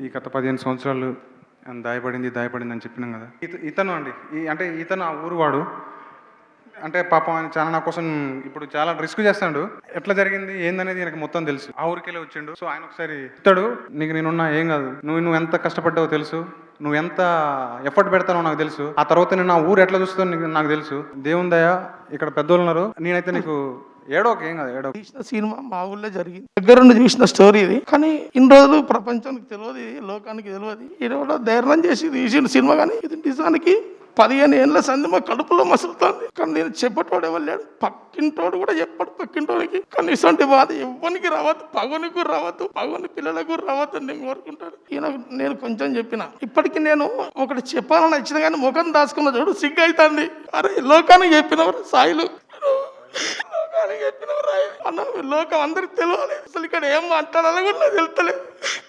ఈ గత పదిహేను సంవత్సరాలు దాయపడింది దాయపడింది అని చెప్పినాం కదా. ఇత ఇతను అండి ఈ అంటే ఇతను ఆ ఊరు వాడు. అంటే పాపం ఆయన చాలా నా కోసం ఇప్పుడు చాలా రిస్క్ చేస్తాడు. ఎట్లా జరిగింది ఏందనేది నాకు మొత్తం తెలుసు. ఆ ఊరికెళ్ళి వచ్చిండు. సో ఆయన ఒకసారి ఇస్తాడు నీకు నేనున్నా ఏం కాదు. నువ్వు నువ్వు ఎంత కష్టపడ్డావో తెలుసు. నువ్వు ఎంత ఎఫర్ట్ పెడతానో నాకు తెలుసు. ఆ తర్వాత నేను నా ఊరు ఎట్లా చూస్తుందో నీకు నాకు తెలుసు. దేవుని దయ ఇక్కడ పెద్దోళ్ళు ఉన్నారు. నేనైతే నీకు ఏడోకి ఏం కాదు ఏడో తీసిన సినిమా మా ఊళ్ళో జరిగింది. దగ్గరుండి చూసిన స్టోరీ ఇది. కానీ ఇన్ని రోజులు ప్రపంచానికి తెలియదు ఇది, లోకానికి తెలియదు ఈ రోజు ధైర్యం చేసి తీసిన సినిమా కానీ ఇది నిజానికి పదిహేను ఏళ్ళ సంది మా కడుపులో మసులుతుంది. కానీ నేను చెప్పటోడు ఎవరు లేడు. పక్కింటోడు కూడా చెప్పాడు పక్కింటోడికి. కనీసం బాధ ఎవ్వనికి రావద్దు. పగునికి రావద్దు. పగుని పిల్లలకు రావద్దు అని నేను కోరుకుంటాను. ఈయన నేను కొంచెం చెప్పిన. ఇప్పటికి నేను ఒకటి చెప్పాలని వచ్చిన కానీ ముఖం దాచుకున్న చూడు సిగ్గు అవుతుంది. అరే లోకానికి చెప్పినవారు సాయిలు. చెప్పిన చెప్పినవారు రాయి. అన్న లోకం అందరికి తెలియాలి అసలు ఇక్కడ ఏం మాట్లాడాలో కూడా నాకు తెలుస్తలేదు